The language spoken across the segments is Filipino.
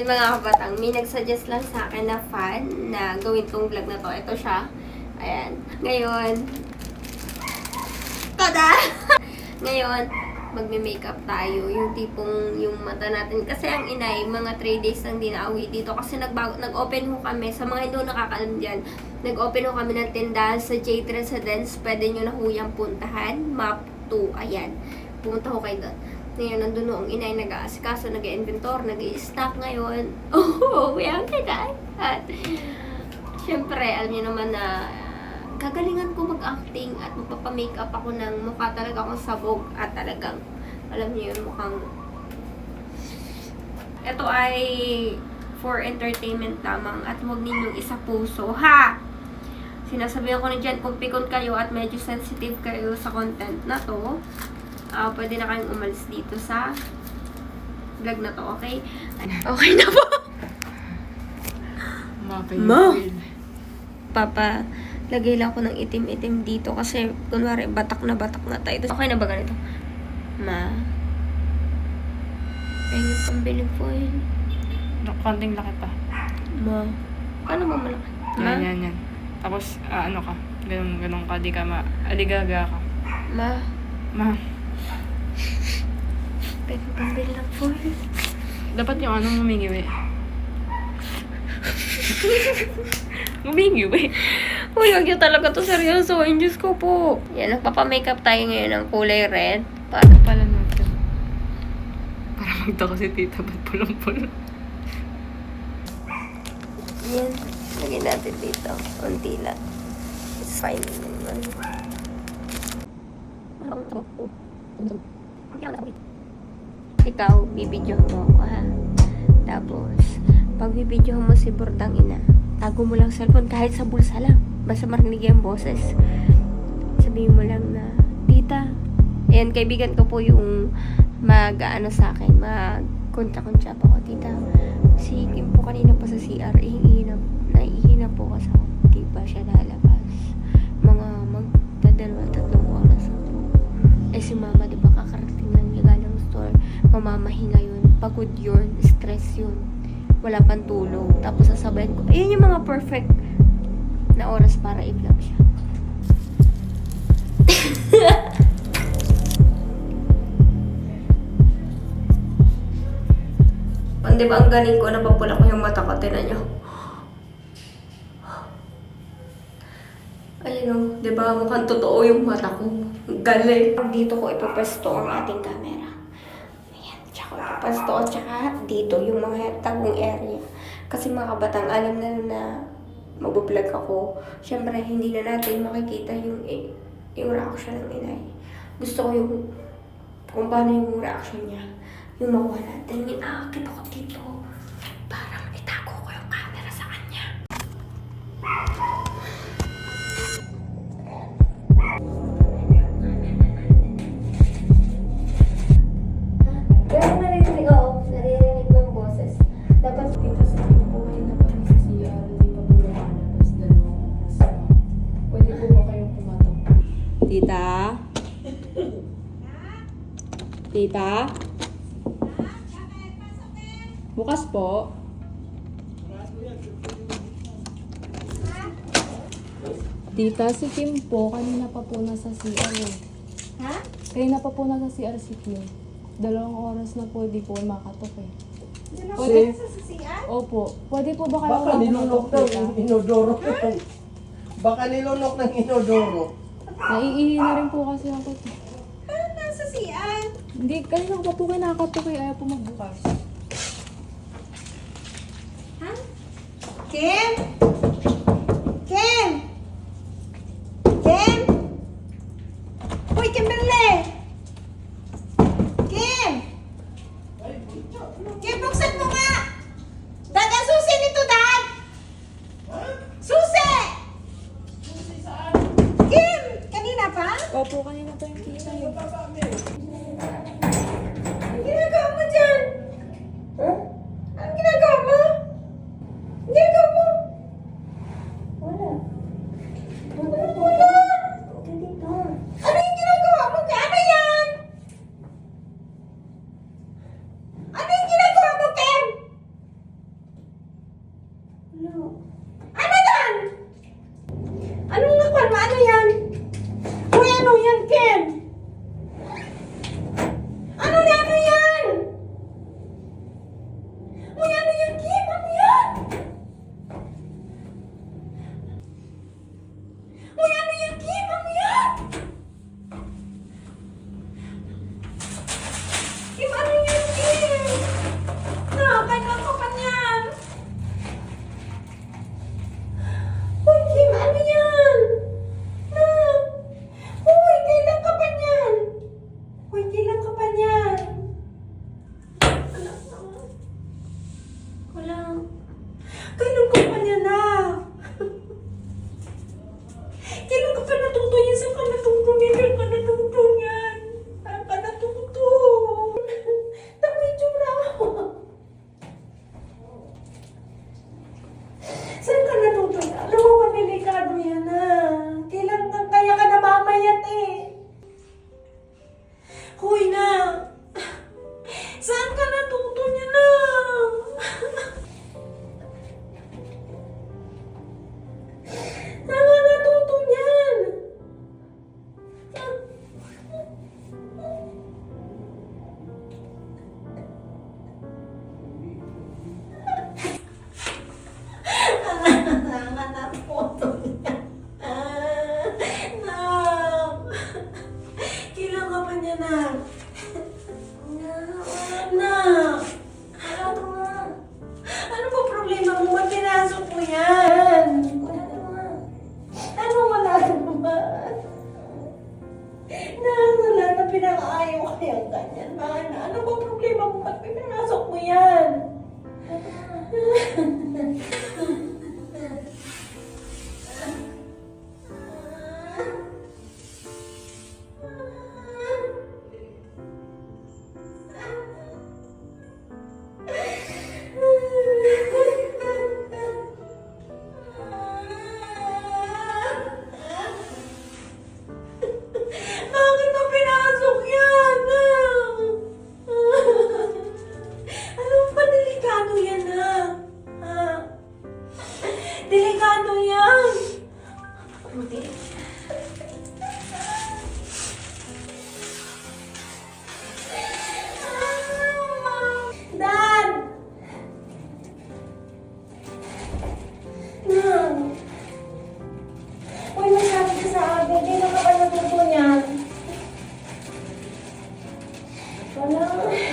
Ayan mga kabatang, may nagsuggest lang sa akin na fan na gawin tong vlog na to. Ito siya. Ayan. Ngayon, tada! Ngayon, magme-makeup tayo. Yung tipong yung mata natin. Kasi ang inay, mga 3 days lang din nauwi dito. Kasi nagbago, nag-open ho kami. Sa mga hindi nakakaalam dyan, nag-open ho kami ng tindahan sa Jade Residence. Pwede nyo na ho yung puntahan. Map 2. Ayan. Pumunta ho kayo doon. Ngayon, nandun ho ang inay nag-aasikaso, nag-inventor, nag-stock ngayon. Oh, yan ka At, syempre, alam niyo naman na kagalingan ko mag-acting at magpapa-makeup ako ng mukha talaga akong sabog at talagang, alam niyo yun, mukhang ito ay for entertainment lamang at huwag ninyong isa puso, ha? Sinasabihan ko na dyan, kung pikon kayo at medyo sensitive kayo sa content na to, ah pwede na kayong umalis dito sa vlog na to, okay? Okay na po! Ma! Papa, lagay lang ako ng itim-itim dito kasi kunwari batak na batak na tayo. Okay na ba ganito? Ma, pengen pambiling foil. Konting laki pa. Ma, ano ba malaki? Ma, Yan, yan, yan. Tapos, ah, ano ka? Ganun, ganun ka. Di ka ma... Aligaga ka. ma, Ma, pengen pambiling ng foil. dapat yung ano mumingiwi. mumingiwi. Uy, wag yun talaga to seryoso. Ay, Diyos ko po. Yan, nagpapa-makeup tayo ngayon ng kulay red. Para Pala natin. Para magtaka si tita, ba't pulang-pulang? Yan. Lagyan natin dito. Unti lang. It's fine naman. Ikaw, bibidyo mo ako ha. Tapos, pag bibidyo mo si Bordang Ina, tago mo lang cellphone kahit sa bulsa lang. Basta marinig yung boses. Sabihin mo lang na, Tita, Ayan, kaibigan ko po yung mag-ano sa akin, mag-konta-konta po ako, tita. Si Kim po kanina pa sa CR, ihina, naihina po kasi ako. Di ba siya lalabas? Mga magdadalawa, tatlong oras. Eh si mama, di ba kakarating mamamahinga yun, pagod yun, stress yun. Wala pang tulog. Tapos sasabayan ko, ayun yung mga perfect na oras para i-vlog siya. Di ba ang galing ko, napapula ko yung mata ko, tinan nyo. Ayun o, di ba mukhang totoo yung mata ko. Galing. Dito ko ipapasto ang ating camera. Tsaka ko ipapasto, tsaka dito yung mga tagong area. Kasi mga kabatang alam na na magbablog ako. Siyempre, hindi na natin makikita yung, yung reaction ng inay. Gusto ko yung kung paano yung reaction niya. Yung makuha natin, inaakit ako dito. Tita? Bukas po. Tita, si Kim po, kanina pa po nasa CR eh. Ha? Kanina pa po nasa CR si Kim. Dalawang oras na po, di po makatok eh. Pwede? Opo. Pwede po ba kayo Baka nilunok ng inodoro. Baka nilunok ng inodoro. Naiihi na rin po kasi ako. Ano nasa CR? Hindi, kanina po kinakatok eh, ayaw po magbukas. Kim? Kim? Delikado yan. Buti. Dad! Ma'am! Uy, may sa akin. Na ka pa natuto niyan. Wala.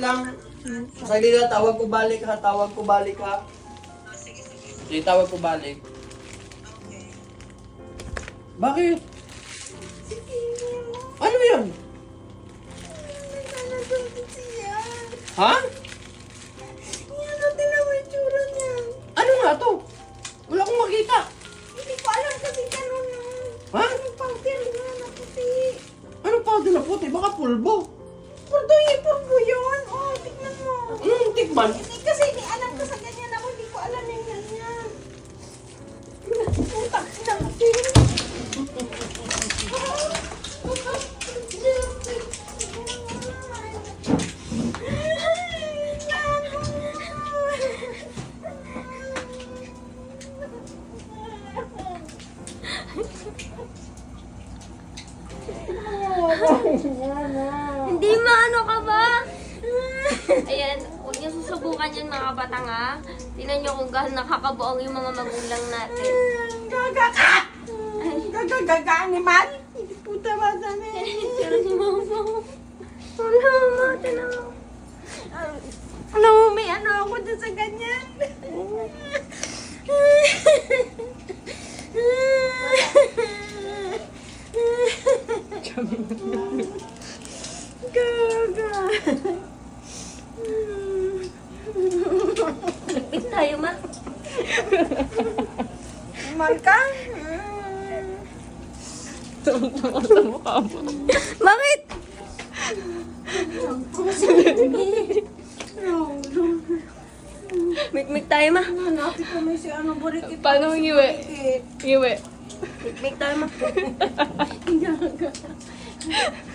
Lang. Saglit lang, tawag ko balik ha, tawag ko balik ha. Sige, tawag ko balik. Bakit? Ano yun? Ha? Yan, tingnan mo yung tsura niya. Ano nga to? Wala akong makita. Hindi ko alam kasi gano'n na. Ha? Yung powder na puti. Ano powder na puti? Baka pulbo. Ayan, huwag niyo susubukan yan mga batang ha. Tingnan niyo kung gaano nakakabuang yung mga magulang natin. Gagaka! Gagagaga animal! Hindi puta bata na Pero si mama. Wala, mama. Tinan mo. Alam mo, may ano ako dyan sa ganyan. Gaga. Ligpit tayo, ma. Mal ka? Bakit? Mikmik tayo, ma. Hanapin ko may si ano burikit. Paano ang iwi? Iwi. Mikmik tayo, ma.